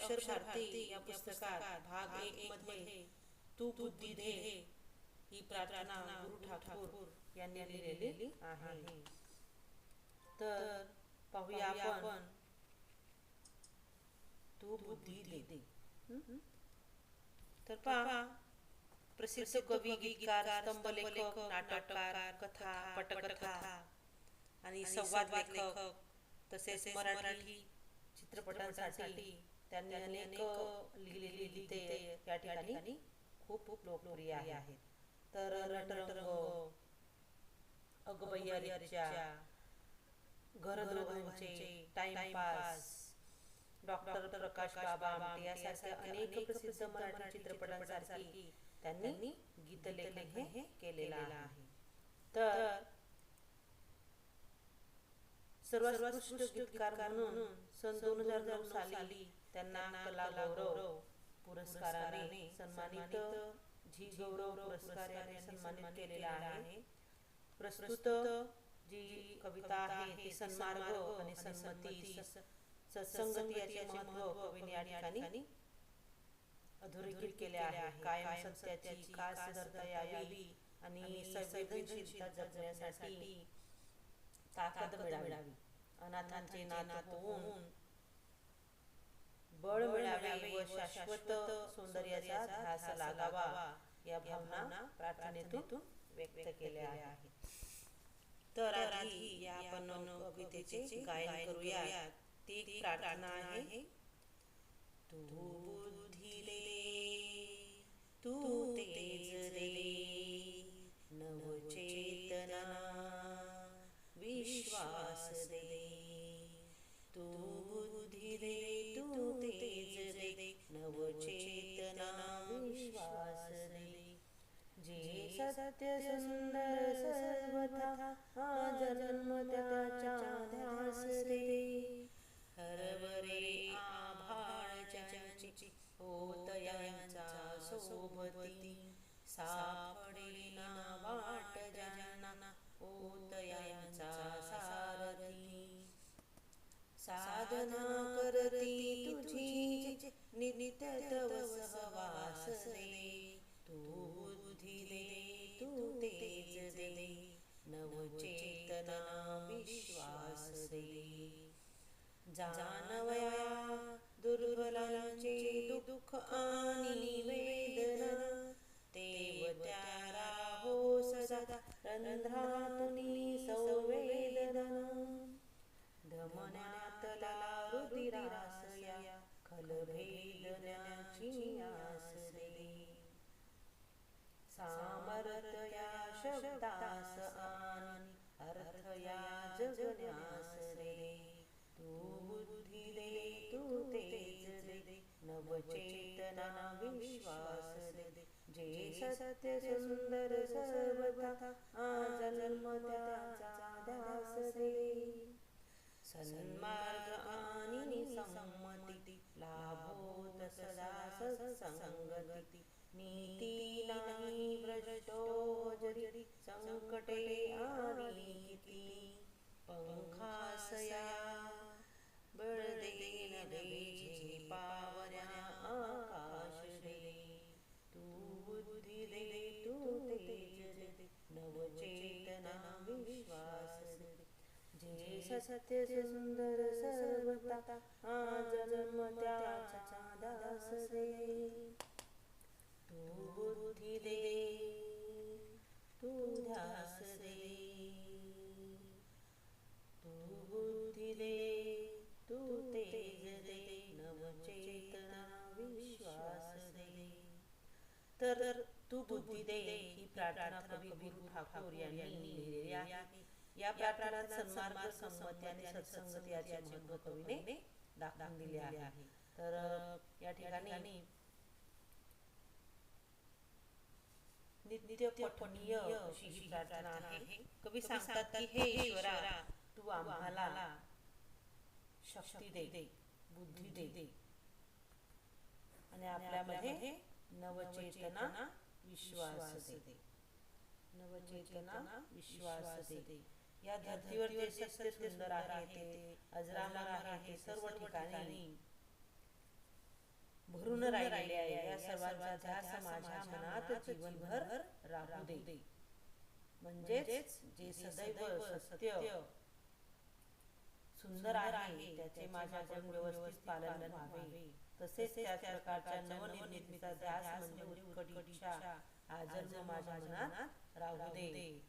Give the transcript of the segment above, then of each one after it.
अक्षर भारती या पुस्तकात भाग एक मध्ये तू बुद्धी दे ही प्रार्थना गुरु ठाकूर यांनी लिहिलेली आहे. तर पाहूया आपण तू बुद्धी दे? तर पहा प्रसिद्ध कवी गीतकार स्तंभलेखक नाटककार कथा पटकथा आणि संवाद लेखक तसेच मराठी चित्रपटांसाठी त्यांनी अनेक लिहिलेली गीते या ठिकाणी खूप खूप लोकप्रिय आहेत. तर नटरंग अगबय्याच्या घरद्रोहांचे टाइमपास डॉक्टर प्रकाश बाबा आमटे यासारख्या अनेक प्रसिद्ध मराठी चित्रपटांसाठी त्यांनी गीतलेखन हे केलेलं आहे. तर सर्वोत्कृष्ट गीतकार म्हणून सन दोन हजार नऊ साली त्यांना कला गौरव पुरस्काराने सन्मानित झी गौरव पुरस्कार याने सन्मानित केलेला आहे. प्रस्तुत जी कविता आहे ती सन्मार्ग आणि सन्मती सत्संगती याचे महत्त्व कवीने या ठिकाणी अधोरेखित केले आहे. कायम सत्याची खास धरता यावी आणि संवेदनशीलता जगण्यासाठी ताकद मिळावी. अनाथांचे नाथ होऊन बळ मिळावे व शाश्वत सौंदर्याचा ध्यास लागावा. या भावना प्रार्थनेतून व्यक्त केल्या आहेत. तर आधी या आपण कवितेचे गायन करूया ती प्रार्थना आहे. तू बुद्धी दे तू तेज दे नवचेतना विश्वास दे. तू सत्य सुंदर सर्वथा हा जन्म त्याच्या ध्यास दे हरवरे आभाळ ज्यांची होतयांचा सोबती. सापडेना वाट ज्यांना होतयांचा सारथी. साधना करती तुझी नित्य तव सहवास रे तू नवचेतना विश्वास दे जानवया दुर्बलांचे दुःख आणि वेदना तेव त्यारा हो सदा रंध्रातुनी संवेदना। धमन्यातला रुधिरासया खलभेदण्याची आस। सामर्थ्य शब्दास आणि अर्थ या जगण्यास दे तू बुद्धी दे तू तेज दे नवचेतना विश्वास दे। जे सत्य सुंदर सर्वथा आ त्याचा ध्यास दे। सन्मार्ग आणि संमती लाभो तसदा सत्संगती। नीती नाही भ्रष्टो संकटे आली किती पंखासया बळ देन पावऱ्या आकाश रे तू बुद्धी दे तू तेज दे नवचेतना विश्वास दे जे सत्य सुंदर सर्वता हा जन्म त्याचा दास रे तू बुद्धी दे तू ध्यास दे तू बुद्धी दे तू तेज दे नवचेतना विश्वास दे तर तू बुद्धी दे ही प्रार्थना कवी गुरु ठाकूर यांनी लिहिलेली आहे. या प्रार्थनात सन्मार्ग संमती आणि सत्संगती याचे महत्त्व कवीने दाखवून दिले आहे. तर या ठिकाणी नित्य पठणीय अशी ही प्रार्थना आहे कवी सांगतात की हे ईश्वरा तू आम्हाला शक्ती दे बुद्धी दे. आणि आपल्यामध्ये नवचेतना विश्वास दे. नवचेतना विश्वास दे. या धर्तीवर जे सत्य सुंदर आहे ते. अजरामर आहे सर्व ठिकाणी. राहिले आहे. या सर्वांचा ध्यास माझ्या मनात जीवनभर राहू दे. म्हणजेच जे सदैव सत्य सुंदर आहे त्याचे माझ्याकडून व्यवस्थित पालन व्हावे. तसेच त्याच प्रकारच्या नवनिर्मितीचा ध्यास म्हणजे उत्कट इच्छा आजन्म माझ्या मनात राहू दे.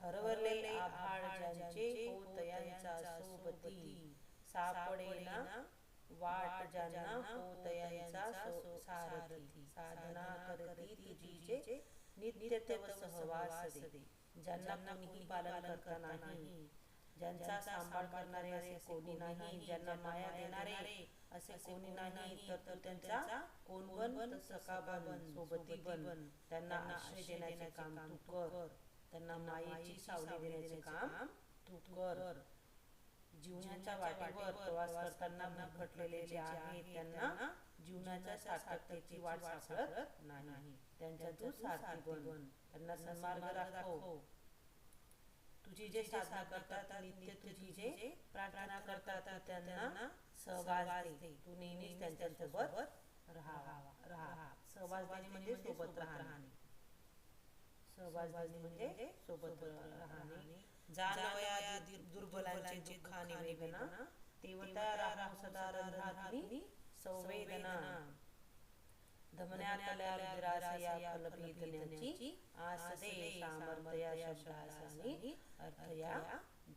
हरवले आभाळ ज्यांचे हो तयांचा सोबती. सापडेना वाट ज्यांना हो तयांचा सो- सारथी. साधना करती तुझी जे नित्य तव सहवास दे. ज्यांना कोणीही पालन करता नाही. ज्यांचा सांभाळ करणारे असे कोणी नाही ज्यांना माया देणारे असे कोणी नाही तर तू त्यांचा कोण बन सखा बन सोबती बन. त्यांना आश्रय देण्याचे काम तू कर. त्यांना मायेची सावली देण्याचे काम तू कर. जीवनाच्या वाटेवर प्रवास करताना भटलेले जे आहेत त्यांना जीवनाच्या सार्थकतेची वाट सापडत नाही. त्यांच्या तू सारथी बन. त्यांना सन्मार्ग राखव तुझी जे साधना करतात नित्य तुझी जे प्रार्थना करतात त्यांना सहभाग तू नेहमीच त्यांच्यासोबत राहा. राहा सहवास म्हणजे सोबत राहणे. सहवास म्हणजे सोबत राहणे. जानवया दुर्बलांचे दुःखाने वेदना तेवता राहू सदा रंध्राग्नी संवेदना. धमन्यातल्या विरासया कल्पितण्याची आसदे सामर्थ्या शब्दासानी अर्थया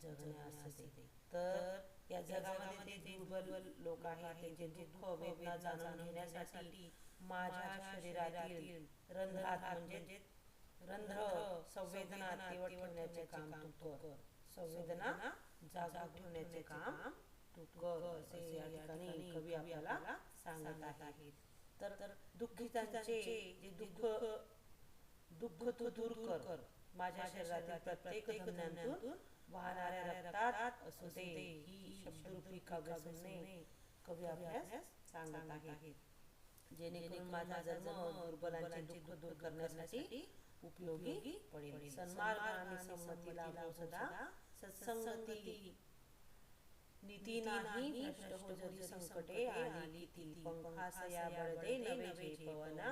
जगण्यासदे तर या जगामध्ये जे दुर्बल लोक आहेत जे दुःख वेदना जाणून घेण्यासाठी माझ्या शरीरातील रंध्रात म्हणजे रंध्र संवेदना तेवढ ठेवण्याचे काम तू कर. संवेदना जागृत ठेवण्याचे काम तू कर असे या ठिकाणी कवी आपल्याला सांगत आहेत. तर तर दुःखितांचे जे दुःख दुःख तू दूर कर. माझ्या शरीरातील प्रत्येक ज्ञानातून वाहणाऱ्या रक्तात असू दे ही शब्दरूपी काव्यसमने कवी आपल्यास सांगत आहेत. जेणेकरून माझा जन्म दुर्बलांचे दुःख दूर करण्यासाठी उपयोगी पडेल. सन्मार्ग आणि संमती लाभो सदा सत्संगती नीती नाही भ्रष्ट हो जरी संकटे आली ती पंखासया बळदे नवे झेपवना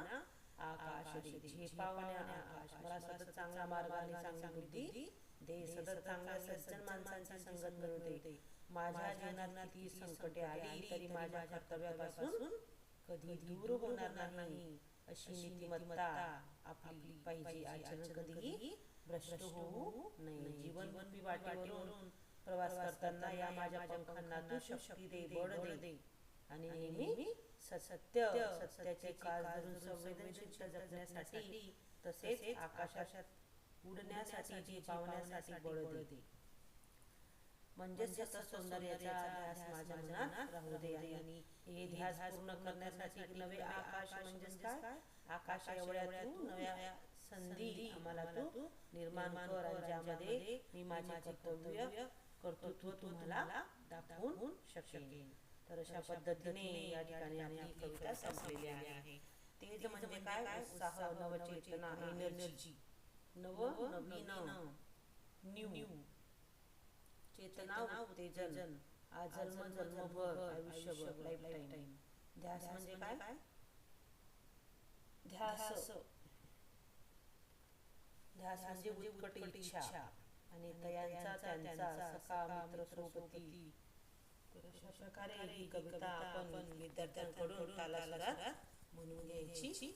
आकाश झेपावण्या आकाश. मला सतत चांगला मार्ग आणि चांगली बुद्धी दे सतत चांगल्या सज्जन माणसांची संगत मिळू दे माझ्या जीवनात किती संकटे आली तरी माझ्या कर्तव्यापासून कधी दूर होणार नाही. अशी नीतिमत्ता आपली पाहिजे आचरण कधीही भ्रष्ट होऊ? नये जीवनरूपी वाटेवरून प्रवास करताना या माझ्या पंखांना तू शक्ती दे बळ दे. आणि नेहमी सत्य सत्याचे काळ धरून संवेदनशील जगण्यासाठी तसेच आकाशात उडण्यासाठी जी पावण्यासाठी बळ दे. म्हणजे सतत सौंदर्याचा ध्यास माझ्या मनात राहू दे आणि हे ध्यास पूर्ण करण्यासाठी नवे आकाश म्हणजेच काय? आकाश एवढ्या तू नव्या संधी आम्हाला तू निर्माण कर आणि ज्यामध्ये मी माझे कर्तव्य कर्तृत्व तुम्हाला दाखवून शकेन. तर अशा पद्धतीने या ठिकाणी आपली कविता संपलेली आहे. तेज म्हणजे काय? उत्साह नवचेतना एनर्जी नव नवीन न्यू. चेतना उत्तेजन आजन्म जन्मभर आयुष्यभर लाईफ टाइम ध्यास म्हणजे काय? ध्यास. ध्यास. म्हणजे उत्कट इच्छा. आणि तयांचा त्यांचा सखा मित्र सोबती. अशा प्रकारे ही कविता आपण विद्यार्थ्यांकडून तालासुरात म्हणून घ्यायची आहे.